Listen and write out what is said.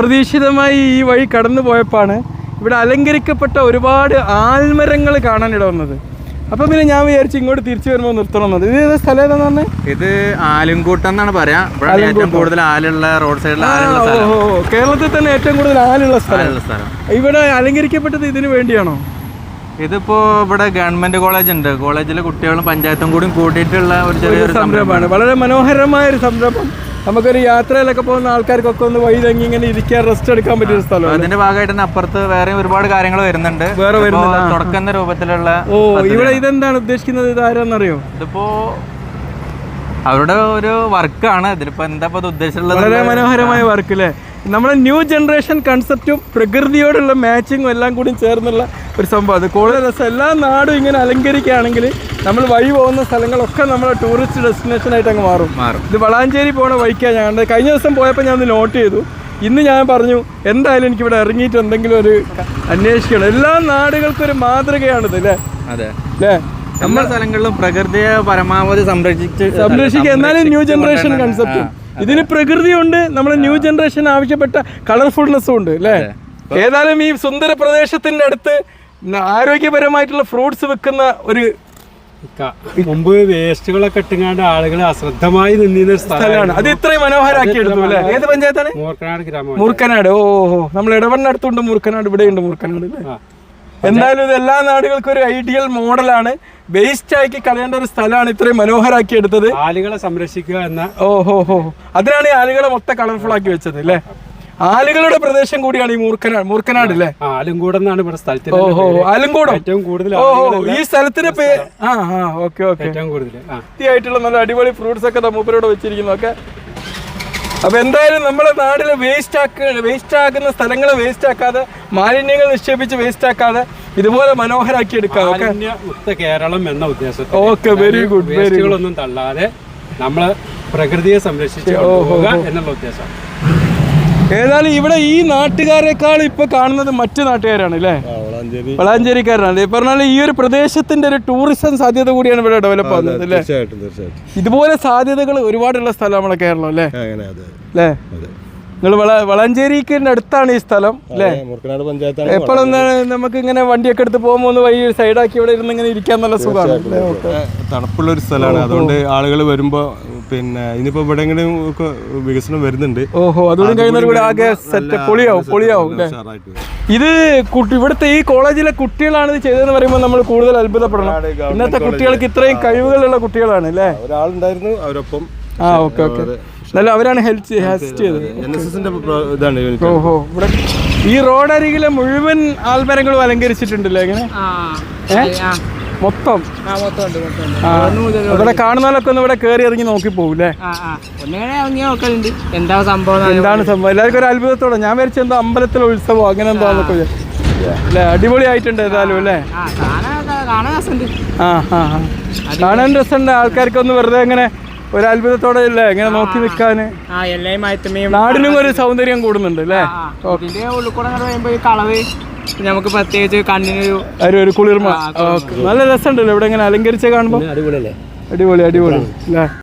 അപ്രതീക്ഷിതമായി ഈ വഴി കടന്നു പോയപ്പോഴാണ് ഇവിടെ അലങ്കരിക്കപ്പെട്ട ഒരുപാട് ആൽമരങ്ങൾ കാണാനിട വന്നത്. അപ്പം പിന്നെ ഞാൻ വിചാരിച്ചു ഇങ്ങോട്ട് തിരിച്ചു വരുമ്പോൾ നിർത്തണം ഇത് ഏത് സ്ഥലം ഏതാന്ന് ഇത് ആലുംകൂട്ടം എന്നാണ് പറയാ. ഏറ്റവും കൂടുതൽ ആലുള്ള റോഡ് സൈഡിൽ. കേരളത്തിൽ തന്നെ ഏറ്റവും കൂടുതൽ ആലുള്ള സ്ഥലം. ഇവിടെ അലങ്കരിക്കപ്പെട്ടത് ഇതിനു വേണ്ടിയാണോ? ഇതിപ്പോ ഇവിടെ ഗവൺമെന്റ് കോളേജ് ഉണ്ട്. കോളേജിലെ കുട്ടികളും പഞ്ചായത്തും കൂടി കൂട്ടിയിട്ടുള്ള ഒരു ചെറിയൊരു സംരംഭമാണ്. വളരെ മനോഹരമായ ഒരു സംരംഭം. നമുക്കൊരു യാത്രയിലൊക്കെ പോകുന്ന ആൾക്കാർക്കൊക്കെ ഒന്ന് വഴി തങ്ങി ഇങ്ങനെ ഇരിക്കാൻ റെസ്റ്റ് എടുക്കാൻ പറ്റിയ ഒരു സ്ഥലമാണ്. അതിന്റെ ഭാഗമായിട്ട് തന്നെ അപ്പുറത്ത് വേറെ ഒരുപാട് കാര്യങ്ങൾ വരുന്നുണ്ട്. വേറെ തുടക്കുന്ന വരുന്നുണ്ട്, തുടക്കുന്ന രൂപത്തിലുള്ള ഓ ഇവിടെ ഇതെന്താണ് ഉദ്ദേശിക്കുന്നത്? ഇത് ആരാന്നറിയോ? ഇതിപ്പോ അവരുടെ ഒരു വർക്കാണ്. ഇതിലിപ്പോ എന്താ ഉദ്ദേശിച്ചുള്ളത്? വളരെ മനോഹരമായ വർക്ക് അല്ലേ നമ്മുടെ ന്യൂ ജനറേഷൻ കൺസെപ്റ്റും പ്രകൃതിയോടുള്ള മാച്ചിങ്ങും എല്ലാം കൂടി ചേർന്നുള്ള ഒരു സംഭവമാണ് കൂടുതൽ രസം. എല്ലാ നാടും ഇങ്ങനെ അലങ്കരിക്കുകയാണെങ്കിൽ നമ്മൾ വഴി പോകുന്ന സ്ഥലങ്ങളൊക്കെ നമ്മളെ ടൂറിസ്റ്റ് ഡെസ്റ്റിനേഷൻ ആയിട്ട് അങ്ങ് മാറും. മാറും. ഇത് വളാഞ്ചേരി പോണ വഴിക്കാണ് ഞാൻ കഴിഞ്ഞ ദിവസം പോയപ്പോൾ ഞാൻ ഒന്ന് നോട്ട് ചെയ്തു. ഇന്ന് ഞാൻ പറഞ്ഞു എന്തായാലും എനിക്ക് ഇവിടെ ഇറങ്ങിയിട്ട് എന്തെങ്കിലും ഒരു അന്വേഷിക്കണം. എല്ലാ നാടുകൾക്കും ഒരു മാതൃകയാണിത് അല്ലേ? അതെ. അല്ലേ? നമ്മുടെ സ്ഥലങ്ങളിലും പ്രകൃതിയെ പരമാവധി സംരക്ഷിച്ച് സംരക്ഷിക്കുക. എന്നാലും ന്യൂ ജനറേഷൻ കൺസെപ്റ്റ് ഇതിന് പ്രകൃതിയുണ്ട് നമ്മുടെ ന്യൂ ജനറേഷൻ ആവശ്യപ്പെട്ട കളർഫുൾനെസ്സും ഉണ്ട് അല്ലേ? ഏതായാലും ഈ സുന്ദര പ്രദേശത്തിന്റെ അടുത്ത് ആരോഗ്യപരമായിട്ടുള്ള ഫ്രൂട്ട്സ് വെക്കുന്ന ഒരു മുമ്പ് വേസ്റ്റുകളൊക്കെ ഇട്ടുങ്ങാണ്ട് ആളുകൾ അശ്രദ്ധമായി നിന്നിരുന്ന സ്ഥലമാണ്. അത് ഇത്രയും മനോഹരമാക്കി എടുത്തു അല്ലേ? ഏത് പഞ്ചായത്താണ്? മൂർക്കനാട് ഗ്രാമം മൂർക്കനാട്. ഓഹോ നമ്മൾ ഇടവണ്ണടുത്തുണ്ട് മൂർക്കനാട്. ഇവിടെയുണ്ട് മൂർക്കനാട് എന്തായാലും ഇത് എല്ലാ നാടുകൾക്കും ഒരു ഐഡിയൽ മോഡലാണ്. വേസ്റ്റ് ആക്കി കളയേണ്ട ഒരു സ്ഥലമാണ് ഇത്രയും മനോഹരമാക്കി എടുത്തത്. ആളുകളെ സംരക്ഷിക്കുക എന്ന ഓ ഹോ ഹോ. അതിനാണ് ഈ ആലുകളെ മൊത്തം കളർഫുൾ ആക്കി വെച്ചത് അല്ലേ? ആലുകളുടെ പ്രദേശം കൂടിയാണ് ഈ മൂർക്കനാട് മൂർക്കനാട് അല്ലേ ആലുംകൂടം എന്നാണ് ഇവിടെ സ്ഥലത്തിന് ഓഹോ ആലുംകൂടം ഏറ്റവും കൂടുതൽ ഈ സ്ഥലത്തിന്റെ പേര് ആ ആ ഓക്കെ ഓക്കെ. ഏറ്റവും കൂടുതൽ വൃത്തിയായിട്ടുള്ള നല്ല അടിപൊളി ഫ്രൂട്ട്സ് ഒക്കെ മൂപ്പരോട് വെച്ചിരിക്കുന്നു. ഒക്കെ അപ്പൊ എന്തായാലും നമ്മുടെ നാട്ടിൽ വേസ്റ്റ് ആക്ക വേസ്റ്റ് ആക്കുന്ന സ്ഥലങ്ങൾ വേസ്റ്റ് ആക്കാതെ മാലിന്യങ്ങൾ നിക്ഷേപിച്ച് വേസ്റ്റ് ആക്കാതെ ഇതുപോലെ മനോഹരാക്കി എടുക്കാം. കേരളം എന്ന ഉദ്ദേശത്തിൽ ഓക്കെ വെരി ഗുഡ് വേസ്റ്റുകളൊന്നും തള്ളാതെ നമ്മൾ പ്രകൃതിയെ സംരക്ഷിച്ച് എന്നുള്ള ഉദ്ദേശം. ഏതായാലും ഇവിടെ ഈ നാട്ടുകാരെക്കാൾ ഇപ്പൊ കാണുന്നത് മറ്റു നാട്ടുകാരാണ് അല്ലേ? വളാഞ്ചേരിക്കാരാണ്. ഈ പറഞ്ഞാൽ ഈ ഒരു പ്രദേശത്തിന്റെ ഒരു ടൂറിസം സാധ്യത കൂടിയാണ് ഇവിടെ ഡെവലപ്പ് ആവുന്നത് അല്ലേ? ഇതുപോലെ സാധ്യതകൾ ഒരുപാടുള്ള സ്ഥലം നമ്മളെ കേരളം അല്ലേ? അല്ലേ? നിങ്ങൾ വള വളാഞ്ചേരിക്ക് അടുത്താണ് ഈ സ്ഥലം അല്ലേ? മുർക്കനാട് പഞ്ചായത്താണ് എപ്പോഴൊന്നാണ് നമുക്ക് ഇങ്ങനെ വണ്ടിയൊക്കെ എടുത്ത് പോകുമ്പോൾ ഒന്ന് വഴി സൈഡാക്കി ഇവിടെ ഇരുന്ന് ഇങ്ങനെ ഇരിക്കാൻ നല്ല സുഖമാണ്? തണുപ്പുള്ള ഒരു സ്ഥലമാണ്. അതുകൊണ്ട് ആളുകൾ വരുമ്പോ പിന്നെ ഇനിയിപ്പോ ഇവിടെ എങ്ങനെയും ഒക്കെ വികസനം വരുന്നുണ്ട്. ഓഹോ അതുകൊണ്ട് കഴിയുന്നവർ ആകെ സെറ്റ് പൊളിയാവും പൊളിയാവും ഇത് കുട്ടി ഇവിടുത്തെ ഈ കോളേജിലെ കുട്ടികളാണ് ഇത് ചെയ്തതെന്ന് പറയുമ്പോൾ നമ്മൾ കൂടുതൽ അത്ഭുതപ്പെടണം. ഇന്നത്തെ കുട്ടികൾക്ക് ഇത്രയും കഴിവുകളുള്ള കുട്ടികളാണ് അല്ലേ? ഒരാളുണ്ടായിരുന്നു അവരൊപ്പം ആ ഓക്കെ ഓക്കെ. എന്നാലും അവരാണ് ഹെൽപ്പ് ചെയ്തത്. ഇതാണ് ഓഹോ ഇവിടെ ഈ റോഡരികിലെ മുഴുവൻ ആൽമരങ്ങളും അലങ്കരിച്ചിട്ടുണ്ടല്ലോ എങ്ങനെ? മൊത്തം? ആ. ഇവിടെ കാണുന്നവരൊക്കെ ഒന്ന് ഇവിടെ കേറി ഇറങ്ങി നോക്കി പോകൂലേ എന്താ സംഭവം എന്താണ് സംഭവം? എല്ലാവർക്കും ഒരു അത്ഭുതത്തോടെ. ഞാൻ വിചാരിച്ച എന്തോ അമ്പലത്തിലെ ഉത്സവം അങ്ങനെ എന്താന്നൊക്കെ വിചാരിച്ചു. അല്ലേ അടിപൊളിയായിട്ടുണ്ട് ഏതായാലും അല്ലേ ആ കാണാൻ കാണാൻ രസമുണ്ട്. ആൾക്കാർക്ക് ആൾക്കാർക്കൊന്ന് വെറുതെ ഇങ്ങനെ ഒരു അത്ഭുതത്തോടെ അല്ലേ ഇങ്ങനെ നോക്കി നിൽക്കാൻ ആ എല്ലാം മയത്തമ്മയും നാടിനും ഒരു സൗന്ദര്യം കൂടുന്നുണ്ട് അല്ലേ കളവ് നമുക്ക് പ്രത്യേകിച്ച് കണ്ണിനൊരു ഒരു ഒരു കുളിർമ. നല്ല രസമുണ്ടല്ലോ ഇവിടെ ഇങ്ങനെ അലങ്കരിച്ച് കാണുമ്പോൾ അടിപൊളിയല്ലേ? അടിപൊളി അടിപൊളി. അല്ലേ